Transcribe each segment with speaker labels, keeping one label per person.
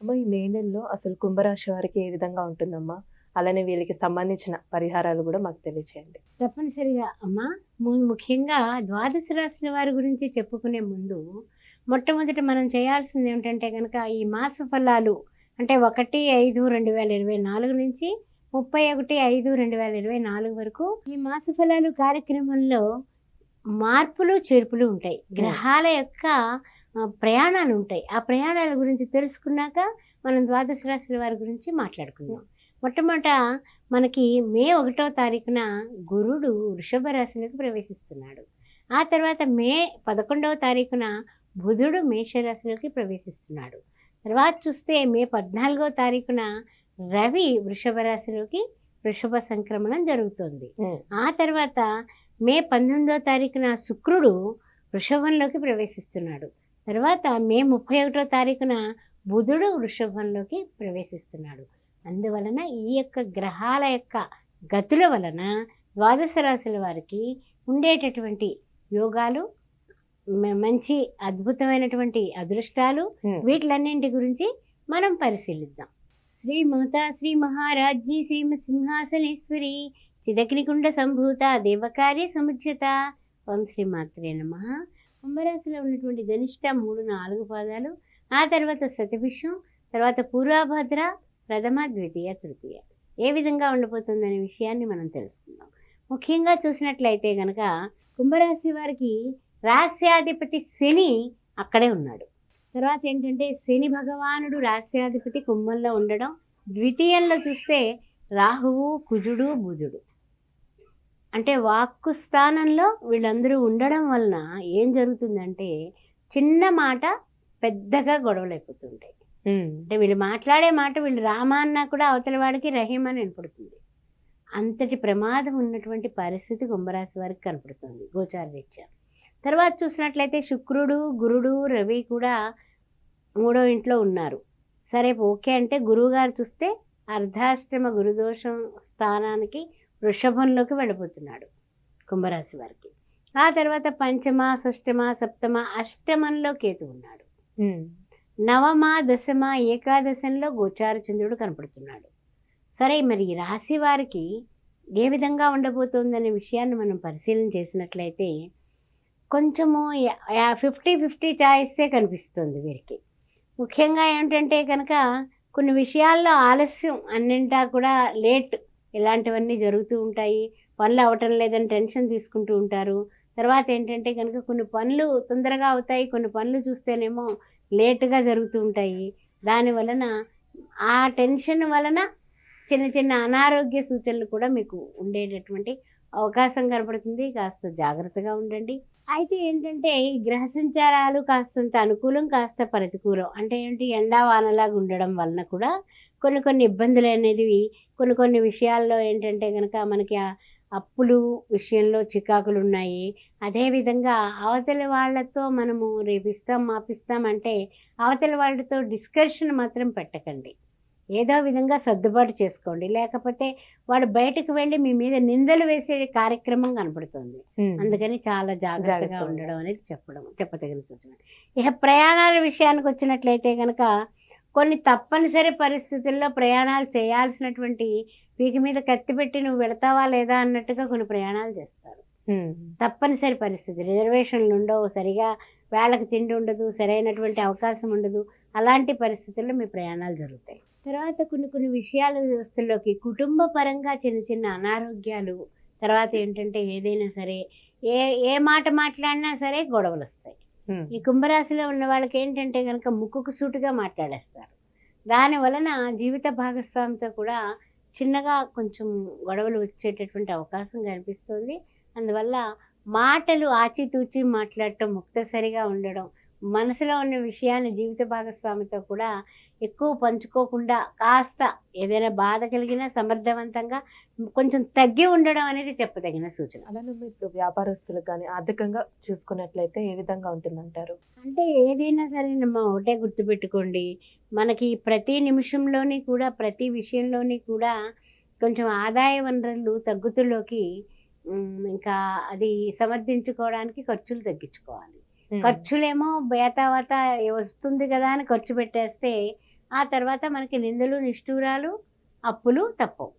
Speaker 1: అమ్మ ఈ మే నెలలో అసలు కుంభరాశి వారికి ఏ విధంగా ఉంటుందమ్మా? అలానే వీళ్ళకి సంబంధించిన పరిహారాలు కూడా మాకు తెలియచేయండి.
Speaker 2: తప్పనిసరిగా అమ్మా ము- ముఖ్యంగా ద్వాదశ రాశుల వారి గురించి చెప్పుకునే ముందు మొట్టమొదట మనం చేయాల్సింది ఏమిటంటే కనుక ఈ మాస ఫలాలు అంటే ఒకటి ఐదు రెండు వేల ఇరవై నాలుగు నుంచి ముప్పై ఒకటి ఐదు రెండు వేల ఇరవై నాలుగు వరకు ఈ మాస ఫలాలు కార్యక్రమంలో మార్పులు చేర్పులు ఉంటాయి. గ్రహాల యొక్క ప్రయాణాలు ఉంటాయి ఆ ప్రయాణాల గురించి తెలుసుకున్నాక మనం ద్వాదశ రాశుల వారి గురించి మాట్లాడుకుందాం. మొట్టమొదట మనకి మే ఒకటో తారీఖున గురుడు వృషభ రాశిలోకి ప్రవేశిస్తున్నాడు. ఆ తర్వాత మే పదకొండవ తారీఖున బుధుడు మేషరాశిలోకి ప్రవేశిస్తున్నాడు. తర్వాత చూస్తే మే పద్నాలుగో తారీఖున రవి వృషభ రాశిలోకి వృషభ సంక్రమణం జరుగుతుంది. ఆ తర్వాత మే పంతొమ్మిదో తారీఖున శుక్రుడు వృషభంలోకి ప్రవేశిస్తున్నాడు. తర్వాత మే ముప్పై ఒకటో తారీఖున బుధుడు వృషభంలోకి ప్రవేశిస్తున్నాడు. అందువలన ఈ యొక్క గ్రహాల యొక్క గతుల వలన ద్వాదశ రాశుల వారికి ఉండేటటువంటి యోగాలు మంచి అద్భుతమైనటువంటి అదృష్టాలు వీటిలన్నింటి గురించి మనం పరిశీలిద్దాం. శ్రీ మాతా శ్రీ మహారాజ్ఞి శ్రీమత్ సింహాసనేశ్వరి చిదగ్నికుండ సంభూత దేవకార్య సముచ్యత ఓం శ్రీ మాత్రే నమ. కుంభరాశిలో ఉన్నటువంటి గనిష్ట మూడు నాలుగు పాదాలు ఆ తర్వాత శతభిషం తర్వాత పూర్వభద్ర ప్రథమ ద్వితీయ తృతీయ. ఏ విధంగా ఉండబోతుందనే విషయాన్ని మనం తెలుసుకుందాం. ముఖ్యంగా చూసినట్లయితే కనుక కుంభరాశి వారికి రాస్యాధిపతి శని అక్కడే ఉన్నాడు. తర్వాత ఏంటంటే శని భగవానుడు రాస్యాధిపతి కుంభంలో ఉండడం ద్వితీయంలో చూస్తే రాహువు కుజుడు బుధుడు. అంటే వాక్కు స్థానంలో వీళ్ళందరూ ఉండడం వలన ఏం జరుగుతుందంటే చిన్న మాట పెద్దగా గొడవలు అయిపోతుంటాయి అంటే వీళ్ళు మాట్లాడే మాట వీళ్ళు రామ అన్నా కూడా అవతల వాడికి రహీం అని వినపడుతుంది. అంతటి ప్రమాదం ఉన్నటువంటి పరిస్థితి కుంభరాశి వారికి కనపడుతుంది గోచార రీత్యా. తర్వాత చూసినట్లయితే శుక్రుడు గురుడు రవి కూడా మూడో ఇంట్లో ఉన్నారు. సరే ఓకే అంటే గురువుగారు చూస్తే అర్ధాష్టమ గురుదోషం స్థానానికి వృషభంలోకి వెళ్ళిపోతున్నాడు కుంభరాశి వారికి. ఆ తర్వాత పంచమ షష్టమ సప్తమ అష్టమంలో కేతు ఉన్నాడు. నవమ దశమ ఏకాదశంలో గోచార చంద్రుడు కనపడుతున్నాడు. సరే మరి ఈ రాశి వారికి ఏ విధంగా ఉండబోతోందనే విషయాన్ని మనం పరిశీలన చేసినట్లయితే కొంచెము ఫిఫ్టీ ఫిఫ్టీ చాయిసే కనిపిస్తుంది వీరికి. ముఖ్యంగా ఏమిటంటే కనుక కొన్ని విషయాల్లో ఆలస్యం అన్నింటా కూడా లేట్ ఇలాంటివన్నీ జరుగుతూ ఉంటాయి. పనులు అవటం లేదని టెన్షన్ తీసుకుంటూ ఉంటారు. తర్వాత ఏంటంటే కనుక కొన్ని పనులు తొందరగా అవుతాయి. కొన్ని పనులు చూస్తేనేమో లేటుగా జరుగుతూ ఉంటాయి. దాని వలన ఆ టెన్షన్ వలన చిన్న చిన్న అనారోగ్య సూచనలు కూడా మీకు ఉండేటటువంటి అవకాశం కనపడుతుంది. కాస్త జాగ్రత్తగా ఉండండి. అయితే ఏంటంటే ఈ గ్రహ సంచారాలు కాస్తంత అనుకూలం కాస్త ప్రతికూలం. అంటే ఏంటి? ఎండా వానలాగా ఉండడం వలన కూడా కొన్ని కొన్ని ఇబ్బందులు అనేది కొన్ని కొన్ని విషయాల్లో ఏంటంటే కనుక మనకి అప్పులు విషయంలో చికాకులు ఉన్నాయి. అదేవిధంగా అవతలి వాళ్ళతో మనము రేపు ఇస్తాం మాపిస్తాం అంటే అవతలి వాళ్ళతో డిస్కషన్ మాత్రం పెట్టకండి. ఏదో విధంగా సర్దుబాటు చేసుకోండి. లేకపోతే వాడు బయటకు వెళ్ళి మీ మీద నిందలు వేసే కార్యక్రమం కనపడుతుంది. అందుకని చాలా జాగ్రత్తగా
Speaker 1: జాగ్రత్తగా
Speaker 2: ఉండడం అనేది చెప్పడం చెప్పదగిన సూచన. ఇక ప్రయాణాల విషయానికి వచ్చినట్లయితే కనుక కొన్ని తప్పనిసరి పరిస్థితుల్లో ప్రయాణాలు చేయాల్సినటువంటి వీటి మీద కత్తి పెట్టి నువ్వు వెళతావా లేదా అన్నట్టుగా కొన్ని ప్రయాణాలు చేస్తారు. తప్పనిసరి పరిస్థితి. రిజర్వేషన్లు ఉండవు. సరిగా వేళకు తిండి ఉండదు సరైనటువంటి అవకాశం ఉండదు. అలాంటి పరిస్థితుల్లో మీ ప్రయాణాలు జరుగుతాయి. తర్వాత కొన్ని కొన్ని విషయాల వ్యవస్థల్లోకి కుటుంబ పరంగా చిన్న చిన్న అనారోగ్యాలు తర్వాత ఏంటంటే ఏదైనా సరే ఏ ఏ మాట మాట్లాడినా సరే గొడవలు వస్తాయి ఈ కుంభరాశిలో ఉన్న వాళ్ళకి ఏంటంటే కనుక ముక్కుకు సూటుగా మాట్లాడేస్తారు. దాని వలన జీవిత భాగస్వామితో కూడా చిన్నగా కొంచెం గొడవలు వచ్చేటటువంటి అవకాశం కనిపిస్తుంది. అందువల్ల మాటలు ఆచితూచి మాట్లాడటం ముక్తసరిగా ఉండడం మనసులో ఉన్న విషయాన్ని జీవిత భాగస్వామితో కూడా ఎక్కువ పంచుకోకుండా కాస్త ఏదైనా బాధ కలిగినా సమర్థవంతంగా కొంచెం తగ్గి ఉండడం అనేది చెప్పదగిన సూచన.
Speaker 1: అలానే ఇప్పుడు వ్యాపారస్తులకు కానీ ఆర్థికంగా చూసుకున్నట్లయితే ఏ విధంగా ఉంటుందంటారు?
Speaker 2: అంటే ఏదైనా సరేనమ్మా ఒకటే గుర్తుపెట్టుకోండి. మనకి ప్రతి నిమిషంలోని కూడా ప్రతి విషయంలోని కూడా కొంచెం ఆదాయ వనరులు తగ్గుతులోకి ఉమ్, ఇంకా అది సమర్థించుకోవడానికి ఖర్చులు తగ్గించుకోవాలి. ఖర్చులేమో బేతావాత వస్తుంది కదా అని ఖర్చు పెట్టేస్తే ఆ తర్వాత మనకి నిందలు నిష్ఠూరాలు అప్పులు తప్పవు.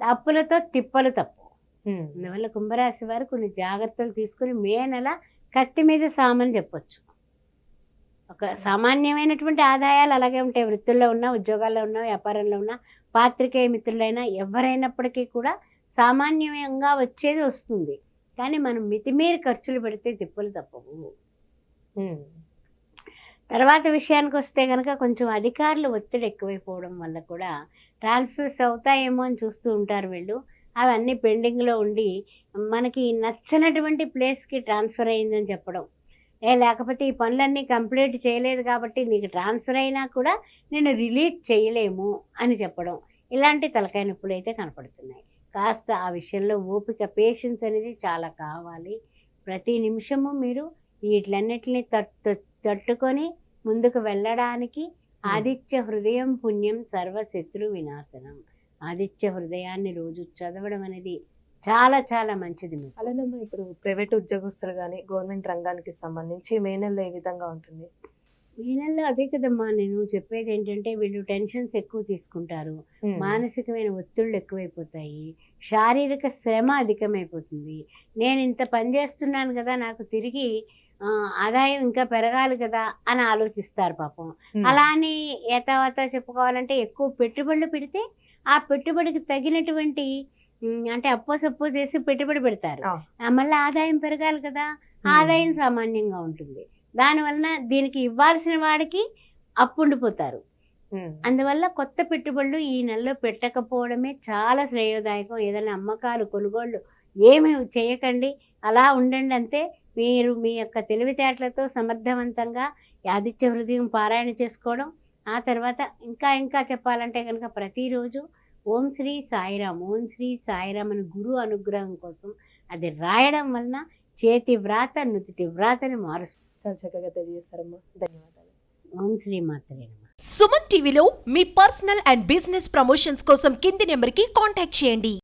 Speaker 2: అప్పులతో తిప్పలు తప్పవు. అందువల్ల కుంభరాశి వారు కొన్ని జాగ్రత్తలు తీసుకుని మే నెల కత్తి మీద సామని చెప్పొచ్చు. ఒక సామాన్యమైనటువంటి ఆదాయాలు అలాగే ఉంటాయి. వృత్తుల్లో ఉన్నా ఉద్యోగాల్లో ఉన్నా వ్యాపారంలో ఉన్నా పాత్రికేయ మిత్రులైనా ఎవరైనప్పటికీ కూడా సామాన్యంగా వచ్చేది వస్తుంది. కానీ మనం మితిమీరి ఖర్చులు పెడితే తిప్పులు తప్పవు. తర్వాత విషయానికి వస్తే కనుక కొంచెం అధికారులు ఒత్తిడి ఎక్కువైపోవడం వల్ల కూడా ట్రాన్స్ఫర్స్ అవుతాయేమో అని చూస్తూ ఉంటారు వీళ్ళు. అవన్నీ పెండింగ్లో ఉండి మనకి నచ్చినటువంటి ప్లేస్కి ట్రాన్స్ఫర్ అయిందని చెప్పడం. ఏ లేకపోతే ఈ పనులన్నీ కంప్లీట్ చేయలేదు కాబట్టి నీకు ట్రాన్స్ఫర్ అయినా కూడా నేను రిలీజ్ చేయలేము అని చెప్పడం. ఇలాంటి తలకాయ నొప్పులు అయితే కనపడుతున్నాయి. కాస్త ఆ విషయంలో ఓపిక పేషెన్స్ అనేది చాలా కావాలి. ప్రతి నిమిషము మీరు వీటిలన్నిటిని తట్టు తట్టుకొని ముందుకు వెళ్ళడానికి ఆదిత్య హృదయం పుణ్యం సర్వశత్రు వినాశనం. ఆదిత్య హృదయాన్ని రోజు చదవడం అనేది చాలా చాలా మంచిది
Speaker 1: అలానే ఇప్పుడు ప్రైవేట్ ఉద్యోగస్తులు కానీ గవర్నమెంట్ రంగానికి సంబంధించి మే నెలలో ఏ విధంగా ఉంటుంది?
Speaker 2: ఈ నెలలో అదే కదమ్మా నేను చెప్పేది ఏంటంటే వీళ్ళు టెన్షన్స్ ఎక్కువ తీసుకుంటారు. మానసికమైన ఒత్తిళ్ళు ఎక్కువైపోతాయి. శారీరక శ్రమ అధికమైపోతుంది. నేను ఇంత పని చేస్తున్నాను కదా నాకు తిరిగి ఆదాయం ఇంకా పెరగాలి కదా అని ఆలోచిస్తారు పాపం. అలా అని ఏతావాత చెప్పుకోవాలంటే ఎక్కువ పెట్టుబడులు పెడితే ఆ పెట్టుబడికి తగినటువంటి అంటే అప్పో సప్పో చేసి పెట్టుబడి పెడతారు. మళ్ళీ ఆదాయం పెరగాలి కదా. ఆదాయం సామాన్యంగా ఉంటుంది. దానివలన దీనికి ఇవ్వాల్సిన వాడికి అప్పు ఉండిపోతారు. అందువల్ల కొత్త పెట్టుబడులు ఈ నెలలో పెట్టకపోవడమే చాలా శ్రేయోదాయకం. ఏదైనా అమ్మకాలు కొనుగోళ్ళు ఏమి చేయకండి అలా ఉండండి అంతే మీరు మీ యొక్క తెలివితేటలతో సమర్థవంతంగా ఆదిత్య హృదయం పారాయణ చేసుకోవడం ఆ తర్వాత ఇంకా ఇంకా చెప్పాలంటే కనుక ప్రతిరోజు ఓం శ్రీ సాయిరామ్ ఓం శ్రీ సాయిరామ్ అని గురు అనుగ్రహం కోసం అది రాయడం వలన చేతి వ్రాత నుదుటి వ్రాతని మారుస్తుంది.
Speaker 1: చాలా చక్కగా తెలియజేస్తారమ్మా. ధన్యవాదాలు.
Speaker 2: ఓం శ్రీ మాత్రే నమః.
Speaker 3: సుమన్ టీవీలో మీ పర్సనల్ అండ్ బిజినెస్ ప్రమోషన్స్ కోసం కింది నెంబర్కి కాంటాక్ట్ చేయండి.